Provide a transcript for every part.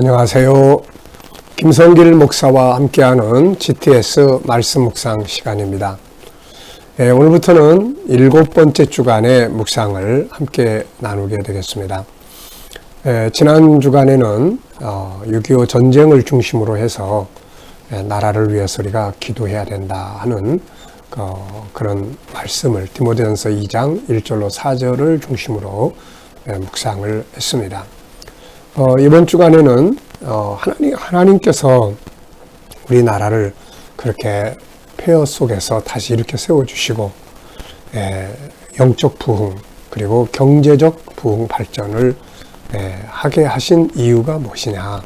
안녕하세요. 김성길 목사와 함께하는 GTS 말씀 묵상 시간입니다. 예, 오늘부터는 일곱 번째 주간의 묵상을 함께 나누게 되겠습니다. 예, 지난 주간에는 어, 6.25 전쟁을 중심으로 해서 예, 나라를 위해서 우리가 기도해야 된다 하는 어, 그런 말씀을 디모데전서 2장 1절로 4절을 중심으로 예, 묵상을 했습니다. 어, 이번 주간에는 어, 하나님, 하나님께서 우리나라를 그렇게 폐허 속에서 다시 이렇게 세워주시고 예, 영적 부흥 그리고 경제적 부흥 발전을 예, 하게 하신 이유가 무엇이냐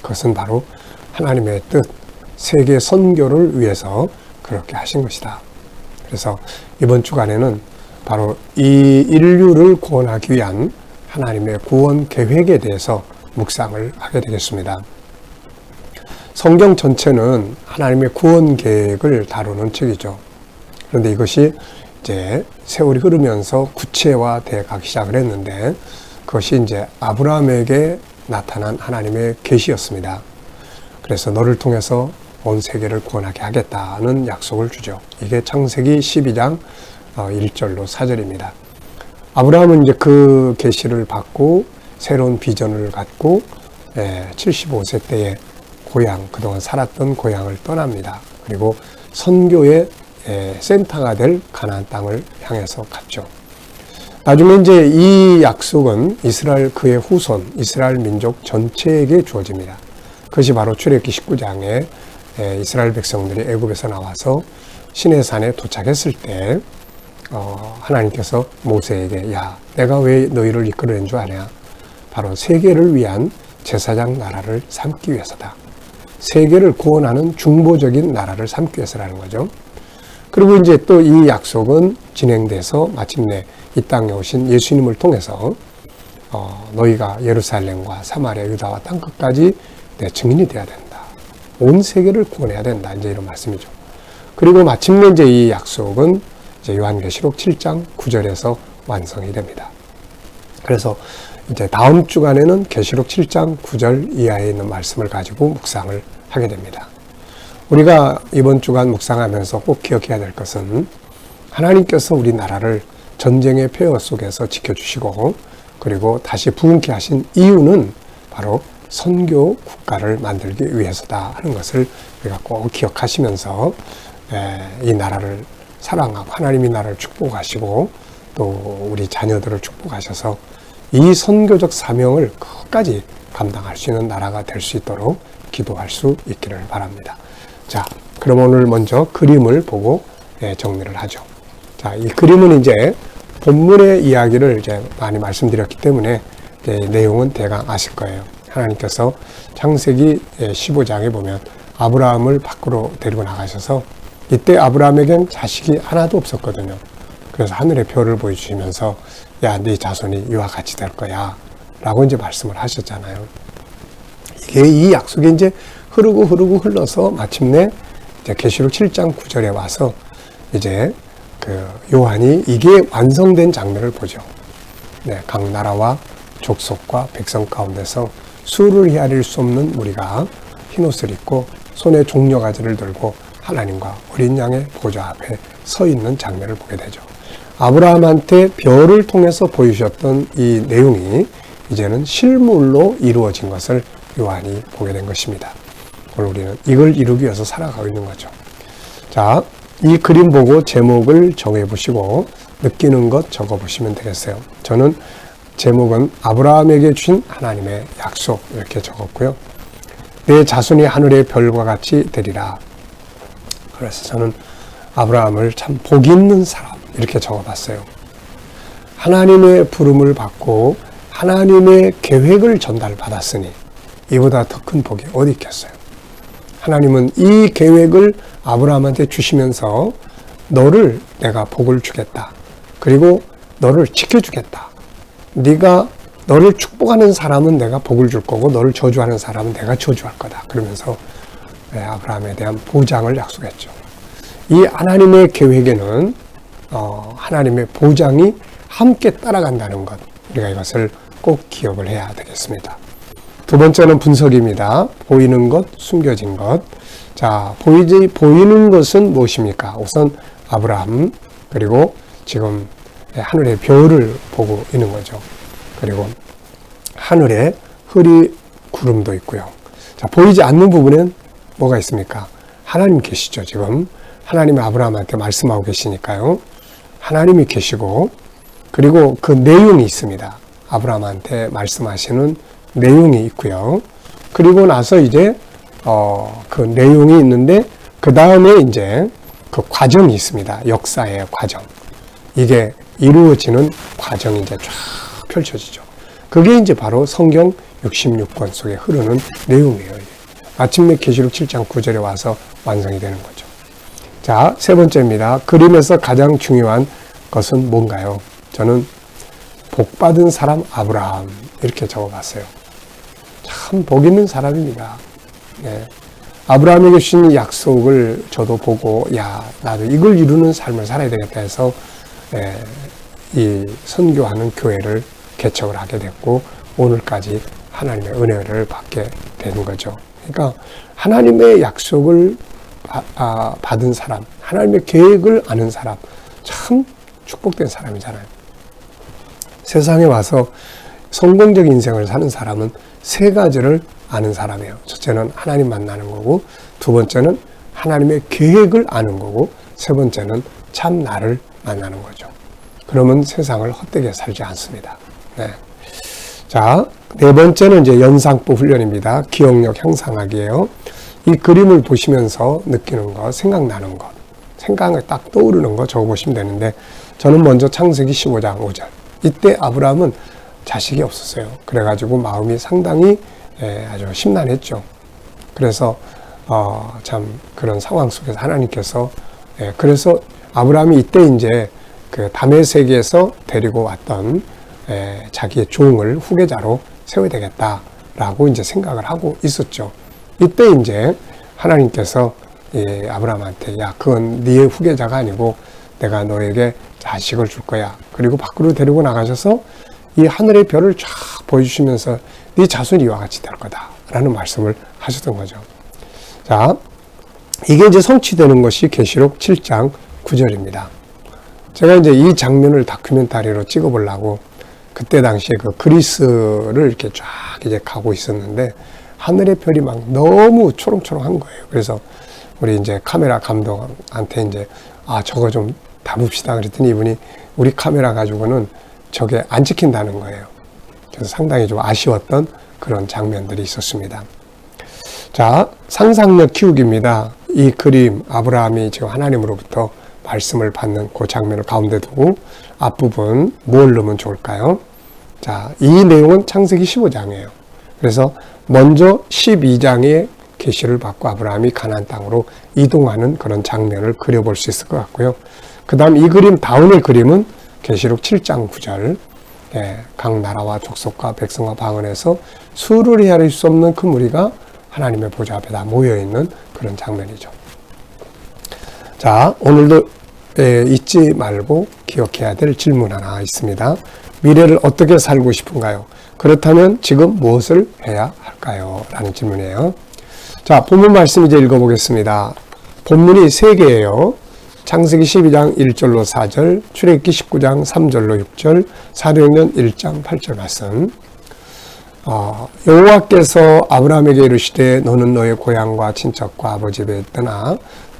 그것은 바로 하나님의 뜻 세계 선교를 위해서 그렇게 하신 것이다. 그래서 이번 주간에는 바로 이 인류를 구원하기 위한 하나님의 구원 계획에 대해서 묵상을 하게 되겠습니다. 성경 전체는 하나님의 구원 계획을 다루는 책이죠. 그런데 이것이 이제 세월이 흐르면서 구체화돼 가기 시작을 했는데 그것이 이제 아브라함에게 나타난 하나님의 계시였습니다. 그래서 너를 통해서 온 세계를 구원하게 하겠다는 약속을 주죠. 이게 창세기 12장 1절로 어, 4절입니다. 아브라함은 이제 그 계시를 받고 새로운 비전을 갖고 75세 예, 때에 고향 그동안 살았던 고향을 떠납니다. 그리고 선교의 예, 센터가 될 가나안 땅을 향해서 갔죠. 나중에 이제 이 약속은 이스라엘 그의 후손 이스라엘 민족 전체에게 주어집니다. 그것이 바로 출애굽기 19장에 예, 이스라엘 백성들이 애굽에서 나와서 시내산에 도착했을 때 어, 하나님께서 모세에게 야 내가 왜 너희를 이끌어낸 줄 아냐? 바로 세계를 위한 제사장 나라를 삼기 위해서다. 세계를 구원하는 중보적인 나라를 삼기 위해서라는 거죠. 그리고 이제 또 이 약속은 진행돼서 마침내 이 땅에 오신 예수님을 통해서 어, 너희가 예루살렘과 사마리아 유다와 땅 끝까지 내 증인이 되어야 된다. 온 세계를 구원해야 된다. 이제 이런 말씀이죠. 그리고 마침내 이제 이 약속은 이제 요한계시록 7장 9절에서 완성이 됩니다. 그래서 이제 다음 주간에는 계시록 7장 9절 이하에 있는 말씀을 가지고 묵상을 하게 됩니다. 우리가 이번 주간 묵상하면서 꼭 기억해야 될 것은 하나님께서 우리나라를 전쟁의 폐허 속에서 지켜주시고 그리고 다시 부흥케 하신 이유는 바로 선교 국가를 만들기 위해서다 하는 것을 우리가 꼭 기억하시면서 이 나라를 사랑하고 하나님이 나를 축복하시고 또 우리 자녀들을 축복하셔서 이 선교적 사명을 끝까지 감당할 수 있는 나라가 될 수 있도록 기도할 수 있기를 바랍니다. 자, 그럼 오늘 먼저 그림을 보고 예, 정리를 하죠. 자, 이 그림은 이제 본문의 이야기를 이제 많이 말씀드렸기 때문에 내용은 대강 아실 거예요. 하나님께서 창세기 15장에 예, 보면 아브라함을 밖으로 데리고 나가셔서 이때 아브라함에겐 자식이 하나도 없었거든요. 그래서 하늘의 별을 보여주시면서 야, 네 자손이 이와 같이 될 거야. 라고 이제 말씀을 하셨잖아요. 이게 이 약속이 이제 흐르고 흐르고 흘러서 마침내 이제 계시록 7장 9절에 와서 이제 그 요한이 이게 완성된 장면을 보죠. 네, 각 나라와 족속과 백성 가운데서 수를 헤아릴 수 없는 무리가 흰 옷을 입고 손에 종려 가지를 들고 하나님과 어린 양의 보좌 앞에 서 있는 장면을 보게 되죠. 아브라함한테 별을 통해서 보이셨던 이 내용이 이제는 실물로 이루어진 것을 요한이 보게 된 것입니다. 오늘 우리는 이걸 이루기 위해서 살아가고 있는 거죠. 자, 이 그림 보고 제목을 정해 보시고 느끼는 것 적어 보시면 되겠어요. 저는 제목은 아브라함에게 주신 하나님의 약속 이렇게 적었고요. 내 자손이 하늘의 별과 같이 되리라. 그래서 저는 아브라함을 참 복 있는 사람 이렇게 적어봤어요. 하나님의 부름을 받고 하나님의 계획을 전달받았으니 이보다 더 큰 복이 어디 있겠어요. 하나님은 이 계획을 아브라함한테 주시면서 너를 내가 복을 주겠다. 그리고 너를 지켜주겠다. 네가 너를 축복하는 사람은 내가 복을 줄 거고 너를 저주하는 사람은 내가 저주할 거다. 그러면서 네, 아브라함에 대한 보장을 약속했죠. 이 하나님의 계획에는 어, 하나님의 보장이 함께 따라간다는 것 우리가 이것을 꼭 기억을 해야 되겠습니다. 두 번째는 분석입니다. 보이는 것, 숨겨진 것. 자, 보이지, 보이는 것은 무엇입니까? 우선 아브라함, 그리고 지금 하늘의 별을 보고 있는 거죠. 그리고 하늘에 흐리 구름도 있고요. 자, 보이지 않는 부분엔 뭐가 있습니까? 하나님 계시죠, 지금. 하나님이 아브라함한테 말씀하고 계시니까요. 하나님이 계시고, 그리고 그 내용이 있습니다. 아브라함한테 말씀하시는 내용이 있고요. 그리고 나서 이제, 어, 그 내용이 있는데, 그 다음에 이제 그 과정이 있습니다. 역사의 과정. 이게 이루어지는 과정이 이제 쫙 펼쳐지죠. 그게 이제 바로 성경 66권 속에 흐르는 내용이에요. 마침내 계시록 7장 9절에 와서 완성이 되는 거죠. 자, 세 번째입니다. 그림에서 가장 중요한 것은 뭔가요? 저는 복받은 사람 아브라함 이렇게 적어봤어요. 참 복 있는 사람입니다. 네. 아브라함에게 주신 약속을 저도 보고 야 나도 이걸 이루는 삶을 살아야 되겠다 해서 예, 이 선교하는 교회를 개척을 하게 됐고 오늘까지 하나님의 은혜를 받게 되는 거죠. 그러니까 하나님의 약속을 아, 받은 사람, 하나님의 계획을 아는 사람, 참 축복된 사람이잖아요. 세상에 와서 성공적인 인생을 사는 사람은 세 가지를 아는 사람이에요. 첫째는 하나님 만나는 거고, 두 번째는 하나님의 계획을 아는 거고, 세 번째는 참 나를 만나는 거죠. 그러면 세상을 헛되게 살지 않습니다. 네. 자, 네 번째는 이제 연상법 훈련입니다. 기억력 향상하기예요. 이 그림을 보시면서 느끼는 것, 생각나는 것, 생각을 딱 떠오르는 거 적어보시면 되는데, 저는 먼저 창세기 15장 5절. 이때 아브라함은 자식이 없었어요. 그래가지고 마음이 상당히 예, 아주 심란했죠. 그래서 어, 참 그런 상황 속에서 하나님께서 예, 그래서 아브라함이 이때 이제 그 담의 세계에서 데리고 왔던 에, 자기의 종을 후계자로 세워야 되겠다라고 이제 생각을 하고 있었죠. 이때 이제 하나님께서 예, 아브라함한테 야 그건 네의 후계자가 아니고 내가 너에게 자식을 줄 거야. 그리고 밖으로 데리고 나가셔서 이 하늘의 별을 쫙 보여주시면서 네 자손이 이와 같이 될 거다라는 말씀을 하셨던 거죠. 자, 이게 이제 성취되는 것이 계시록 7장 9절입니다. 제가 이제 이 장면을 다큐멘터리로 찍어보려고 그때 당시에 그 그리스를 이렇게 쫙 이제 가고 있었는데 하늘의 별이 막 너무 초롱초롱한 거예요. 그래서 우리 이제 카메라 감독한테 이제 아 저거 좀 담읍시다 그랬더니 이분이 우리 카메라 가지고는 저게 안 찍힌다는 거예요. 그래서 상당히 좀 아쉬웠던 그런 장면들이 있었습니다. 자, 상상력 키우기입니다. 이 그림, 아브라함이 지금 하나님으로부터 말씀을 받는 그 장면을 가운데 두고 앞부분 뭘 넣으면 좋을까요? 자, 이 내용은 창세기 15장이에요. 그래서 먼저 12장의 계시를 받고 아브라함이 가나안 땅으로 이동하는 그런 장면을 그려볼 수 있을 것 같고요. 그 다음 이 그림 다음의 그림은 계시록 7장 9절 예, 각 나라와 족속과 백성과 방언에서 수를 헤아릴 수 없는 큰 무리가 하나님의 보좌 앞에 다 모여 있는 그런 장면이죠. 자, 오늘도 예, 잊지 말고 기억해야 될 질문 하나 있습니다. 미래를 어떻게 살고 싶은가요? 그렇다면 지금 무엇을 해야 할까요? 라는 질문이에요. 자, 본문 말씀 이제 읽어보겠습니다. 본문이 세 개예요. 창세기 12장 1절로 4절, 출애굽기 19장 3절로 6절, 사도행전 1장 8절 말씀. 어, 여호와께서 아브라함에게 이르시되 너는 너의 고향과 친척과 아버지 집에 떠나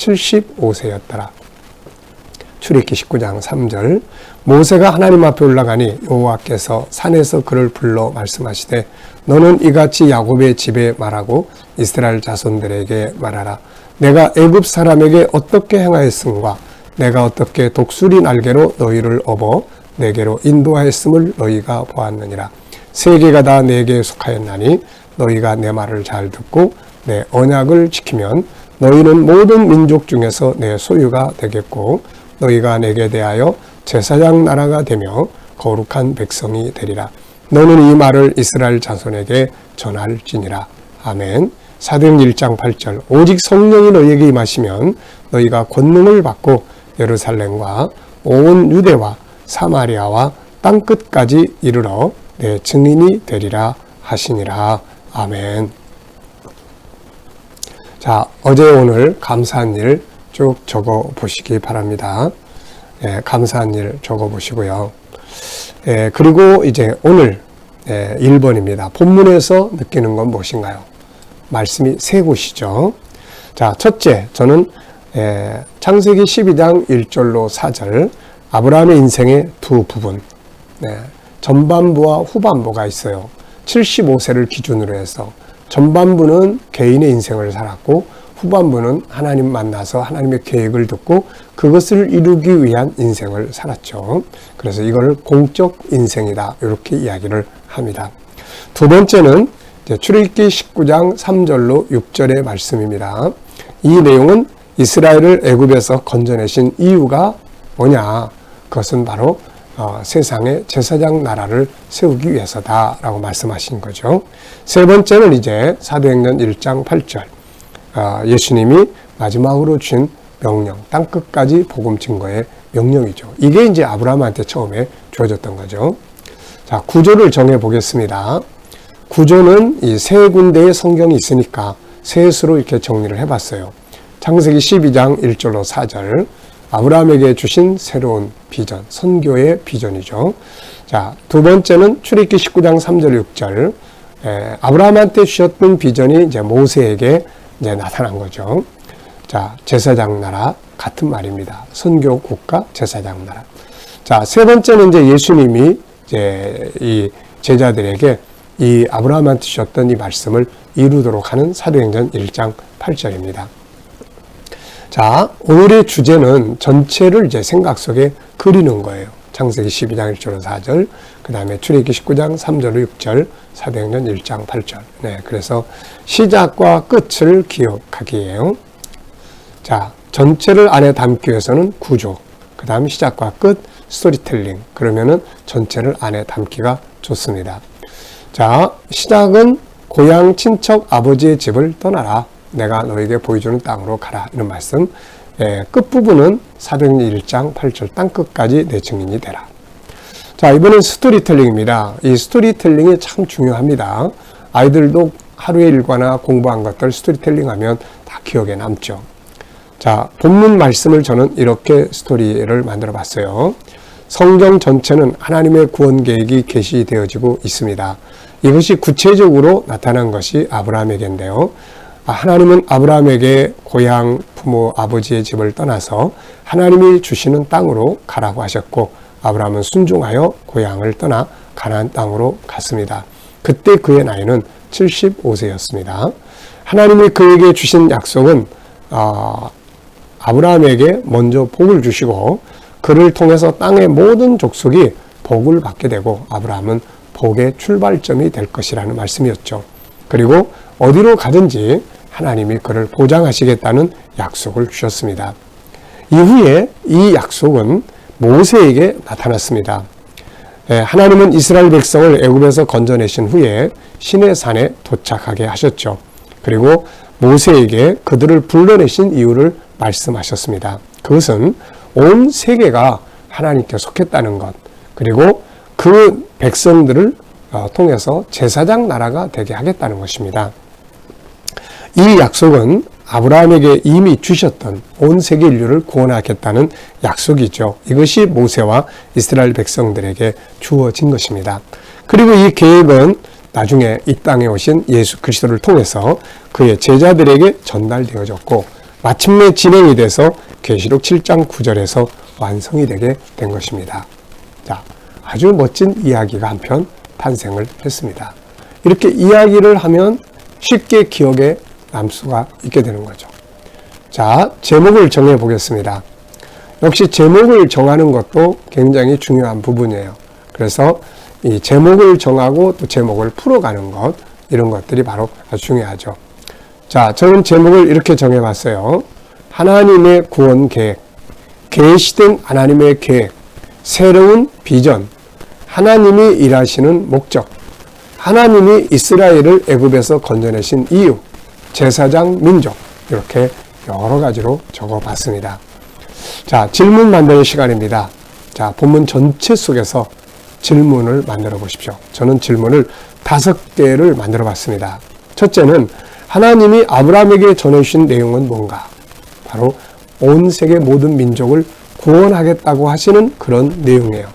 75세였더라. 출애기 19장 3절 모세가 하나님 앞에 올라가니 여호와께서 산에서 그를 불러 말씀하시되 너는 이같이 야곱의 집에 말하고 이스라엘 자손들에게 말하라 내가 애굽 사람에게 어떻게 행하였음과 내가 어떻게 독수리 날개로 너희를 업어 내게로 인도하였음을 너희가 보았느니라 세계가 다 내게 속하였나니 너희가 내 말을 잘 듣고 내 언약을 지키면 너희는 모든 민족 중에서 내 소유가 되겠고 너희가 내게 대하여 제사장 나라가 되며 거룩한 백성이 되리라. 너는 이 말을 이스라엘 자손에게 전할지니라. 아멘. 사도행 1장 8절 오직 성령이 너희에게 임하시면 너희가 권능을 받고 예루살렘과 온 유대와 사마리아와 땅 끝까지 이르러 내 증인이 되리라 하시니라. 아멘. 자, 어제 오늘 감사한 일 쭉 적어 보시기 바랍니다. 예, 감사한 일 적어 보시고요. 예, 그리고 이제 오늘 예, 1번입니다. 본문에서 느끼는 건 무엇인가요? 말씀이 세 곳이죠. 자, 첫째, 저는 예, 창세기 12장 1절로 4절 아브라함의 인생의 두 부분 네, 전반부와 후반부가 있어요. 75세를 기준으로 해서 전반부는 개인의 인생을 살았고 후반부는 하나님 만나서 하나님의 계획을 듣고 그것을 이루기 위한 인생을 살았죠. 그래서 이걸 공적 인생이다. 이렇게 이야기를 합니다. 두 번째는 출애굽기 19장 3절로 6절의 말씀입니다. 이 내용은 이스라엘을 애굽에서 건져내신 이유가 뭐냐? 그것은 바로 어, 세상의 제사장 나라를 세우기 위해서다라고 말씀하신 거죠. 세 번째는 이제 사도행전 1장 8절 어, 예수님이 마지막으로 준 명령, 땅 끝까지 복음 증거의 명령이죠. 이게 이제 아브라함한테 처음에 주어졌던 거죠. 자, 구조를 정해 보겠습니다. 구조는 이 세 군데의 성경이 있으니까 셋으로 이렇게 정리를 해봤어요. 창세기 12장 1절로 4절. 아브라함에게 주신 새로운 비전, 선교의 비전이죠. 자, 두 번째는 출애굽기 19장 3절 6절. 에, 아브라함한테 주셨던 비전이 이제 모세에게 이제 나타난 거죠. 자, 제사장 나라 같은 말입니다. 선교 국가 제사장 나라. 자, 세 번째는 이제 예수님이 이제 이 제자들에게 이 아브라함한테 주셨던 이 말씀을 이루도록 하는 사도행전 1장 8절입니다. 자, 오늘의 주제는 전체를 이제 생각 속에 그리는 거예요. 창세기 12장 1절 4절, 그 다음에 출애기 19장 3절 6절, 사도행전 1장 8절. 네, 그래서 시작과 끝을 기억하기예요. 자, 전체를 안에 담기 위해서는 구조, 그 다음 시작과 끝, 스토리텔링. 그러면은 전체를 안에 담기가 좋습니다. 자, 시작은 고향 친척 아버지의 집을 떠나라. 내가 너에게 보여주는 땅으로 가라. 이런 말씀. 예, 끝부분은 사도행전 1장 8절 땅끝까지 내 증인이 되라. 자, 이번엔 스토리텔링입니다. 이 스토리텔링이 참 중요합니다. 아이들도 하루의 일과나 공부한 것들 스토리텔링 하면 다 기억에 남죠. 자, 본문 말씀을 저는 이렇게 스토리를 만들어 봤어요. 성경 전체는 하나님의 구원 계획이 계시되어지고 있습니다. 이것이 구체적으로 나타난 것이 아브라함에게인데요. 아, 하나님은 아브라함에게 고향 부모 아버지의 집을 떠나서 하나님이 주시는 땅으로 가라고 하셨고 아브라함은 순종하여 고향을 떠나 가나안 땅으로 갔습니다. 그때 그의 나이는 75세였습니다. 하나님이 그에게 주신 약속은 어, 아브라함에게 먼저 복을 주시고 그를 통해서 땅의 모든 족속이 복을 받게 되고 아브라함은 복의 출발점이 될 것이라는 말씀이었죠. 그리고 어디로 가든지 하나님이 그를 보장하시겠다는 약속을 주셨습니다. 이후에 이 약속은 모세에게 나타났습니다. 예, 하나님은 이스라엘 백성을 애굽에서 건져내신 후에 신의 산에 도착하게 하셨죠. 그리고 모세에게 그들을 불러내신 이유를 말씀하셨습니다. 그것은 온 세계가 하나님께 속했다는 것, 그리고 그 백성들을 어, 통해서 제사장 나라가 되게 하겠다는 것입니다. 이 약속은 아브라함에게 이미 주셨던 온 세계 인류를 구원하겠다는 약속이죠. 이것이 모세와 이스라엘 백성들에게 주어진 것입니다. 그리고 이 계획은 나중에 이 땅에 오신 예수 그리스도를 통해서 그의 제자들에게 전달되어졌고 마침내 진행이 돼서 계시록 7장 9절에서 완성이 되게 된 것입니다. 자, 아주 멋진 이야기가 한 편 탄생을 했습니다. 이렇게 이야기를 하면 쉽게 기억에 남 수가 있게 되는 거죠. 자, 제목을 정해 보겠습니다. 역시 제목을 정하는 것도 굉장히 중요한 부분이에요. 그래서 이 제목을 정하고 또 제목을 풀어가는 것 이런 것들이 바로 아주 중요하죠. 자, 저는 제목을 이렇게 정해 봤어요. 하나님의 구원 계획, 계시된 하나님의 계획, 새로운 비전, 하나님이 일하시는 목적, 하나님이 이스라엘을 애굽에서 건져내신 이유, 제사장 민족 이렇게 여러 가지로 적어봤습니다. 자, 질문 만드는 시간입니다. 자, 본문 전체 속에서 질문을 만들어 보십시오. 저는 질문을 다섯 개를 만들어 봤습니다. 첫째는 하나님이 아브라함에게 전해주신 내용은 뭔가? 바로 온 세계 모든 민족을 구원하겠다고 하시는 그런 내용이에요.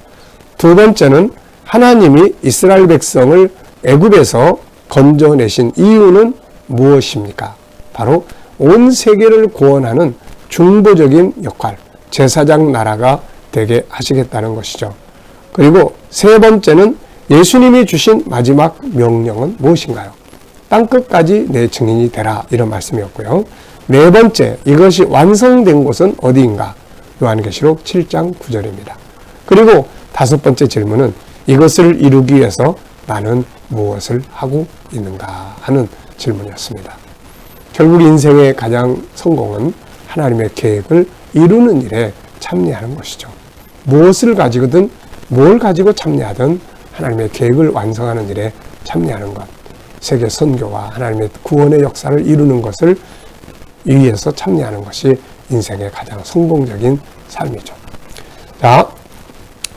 두 번째는 하나님이 이스라엘 백성을 애굽에서 건져내신 이유는 무엇입니까? 바로 온 세계를 구원하는 중보적인 역할, 제사장 나라가 되게 하시겠다는 것이죠. 그리고 세 번째는 예수님이 주신 마지막 명령은 무엇인가요? 땅 끝까지 내 증인이 되라 이런 말씀이었고요. 네 번째, 이것이 완성된 곳은 어디인가? 요한계시록 7장 9절입니다. 그리고 다섯 번째 질문은 이것을 이루기 위해서 나는 무엇을 하고 있는가 하는 질문이었습니다. 결국 인생의 가장 성공은 하나님의 계획을 이루는 일에 참여하는 것이죠. 무엇을 가지거든 뭘 가지고 참여하든 하나님의 계획을 완성하는 일에 참여하는 것. 세계 선교와 하나님의 구원의 역사를 이루는 것을 위해서 참여하는 것이 인생의 가장 성공적인 삶이죠. 자,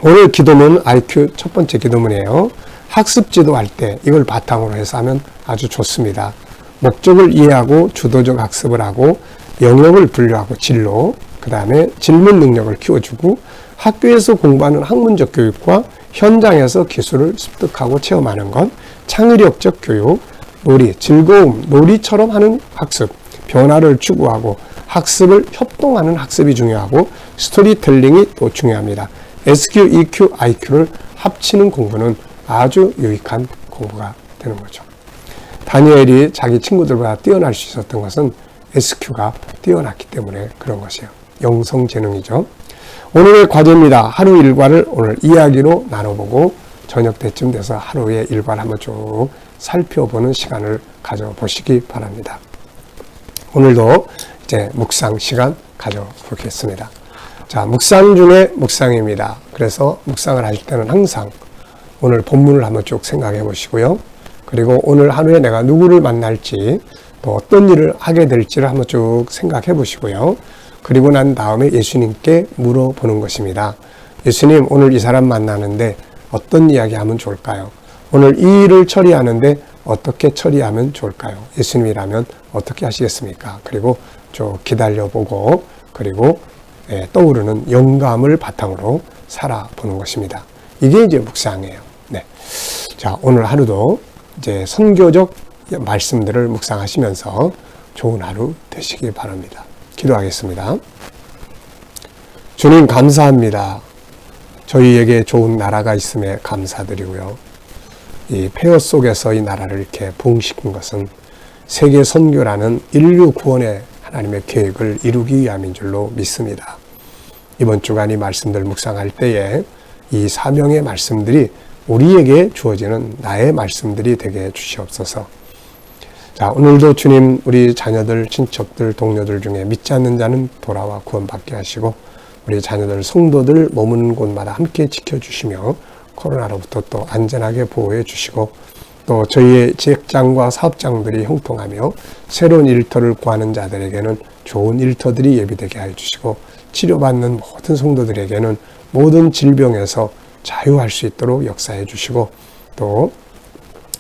오늘 기도문 IQ 첫 번째 기도문이에요. 학습 지도할 때 이걸 바탕으로 해서 하면 아주 좋습니다. 목적을 이해하고 주도적 학습을 하고 영역을 분류하고 진로, 그 다음에 질문 능력을 키워주고 학교에서 공부하는 학문적 교육과 현장에서 기술을 습득하고 체험하는 것, 창의력적 교육, 놀이, 즐거움, 놀이처럼 하는 학습, 변화를 추구하고 학습을 협동하는 학습이 중요하고 스토리텔링이 또 중요합니다. SQ, EQ, IQ를 합치는 공부는 아주 유익한 공부가 되는 거죠. 다니엘이 자기 친구들보다 뛰어날 수 있었던 것은 SQ가 뛰어났기 때문에 그런 것이에요. 영성재능이죠. 오늘의 과제입니다. 하루 일과를 오늘 이야기로 나눠보고 저녁 때쯤 돼서 하루의 일과를 한번 쭉 살펴보는 시간을 가져보시기 바랍니다. 오늘도 이제 묵상 시간 가져보겠습니다. 자, 묵상 중에 묵상입니다. 그래서 묵상을 할 때는 항상 오늘 본문을 한번 쭉 생각해 보시고요. 그리고 오늘 하루에 내가 누구를 만날지 또 어떤 일을 하게 될지를 한번 쭉 생각해 보시고요. 그리고 난 다음에 예수님께 물어보는 것입니다. 예수님, 오늘 이 사람 만나는데 어떤 이야기 하면 좋을까요? 오늘 이 일을 처리하는데 어떻게 처리하면 좋을까요? 예수님이라면 어떻게 하시겠습니까? 그리고 좀 기다려보고 그리고 예, 떠오르는 영감을 바탕으로 살아보는 것입니다. 이게 이제 묵상이에요. 네. 자, 오늘 하루도 이제 선교적 말씀들을 묵상하시면서 좋은 하루 되시길 바랍니다. 기도하겠습니다. 주님 감사합니다. 저희에게 좋은 나라가 있음에 감사드리고요. 이 폐허 속에서 이 나라를 이렇게 부흥시킨 것은 세계 선교라는 인류 구원의 하나님의 계획을 이루기 위함인 줄로 믿습니다. 이번 주간 이 말씀들 묵상할 때에 이 사명의 말씀들이 우리에게 주어지는 나의 말씀들이 되게 주시옵소서. 자, 오늘도 주님 우리 자녀들, 친척들, 동료들 중에 믿지 않는 자는 돌아와 구원받게 하시고 우리 자녀들, 성도들 머무는 곳마다 함께 지켜주시며 코로나로부터 또 안전하게 보호해 주시고 또 저희의 직장과 사업장들이 형통하며 새로운 일터를 구하는 자들에게는 좋은 일터들이 예비되게 해 주시고 치료받는 모든 성도들에게는 모든 질병에서 자유할 수 있도록 역사해 주시고 또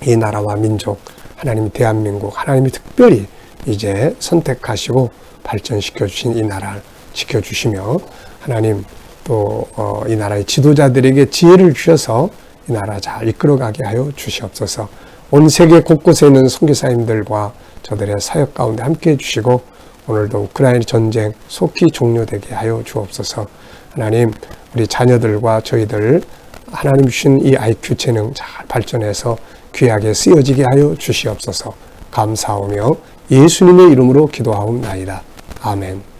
이 나라와 민족 하나님이 대한민국 하나님이 특별히 이제 선택하시고 발전시켜 주신 이 나라를 지켜 주시며 하나님 또이 어 나라의 지도자들에게 지혜를 주셔서 이 나라 잘 이끌어가게 하여 주시옵소서. 온 세계 곳곳에 있는 선교사님들과 저들의 사역 가운데 함께 해주시고 오늘도 우크라이나 전쟁 속히 종료되게 하여 주옵소서. 하나님 우리 자녀들과 저희들 하나님 주신 이 IQ 재능 잘 발전해서 귀하게 쓰여지게 하여 주시옵소서. 감사하며 예수님의 이름으로 기도하옵나이다. 아멘.